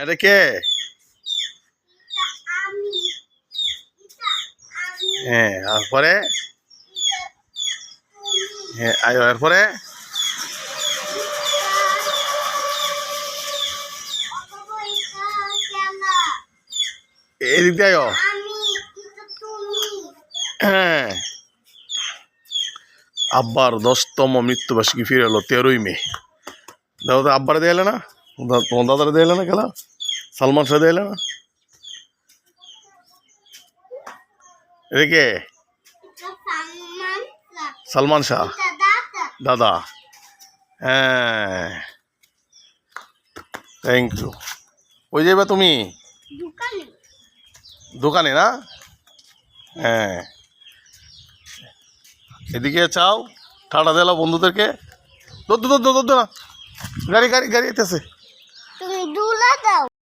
এটা কে? হ্যাঁ আর পরে এটা তুমি হ্যাঁ আয়ো এরপরে এদিক দিয়ে আয়ো। হ্যাঁ। আব্বার দশতম মৃত্যুবার্ষিকী ফিরে এলো তেরোই মে। দাদা আব্বারে দিয়ে না? তোমার দাদারে দিয়ে না খেলা? সালমান শাহ দিয়ে এলে না? এদিকে এটা সালমান শাহ সালমান শাহ। দাদা। হ্যাঁ। থ্যাংক ইউ ওই যাবে তুমি? দোকানে। না? হ্যাঁ। এদিকে চাও? ঠাটা দিলাম বন্ধুদেরকে। দৌড় দৌড় দৌড় দৌড় না গাড়ি গাড়ি গাড়ি এতেছে তুমি দুলা দাও।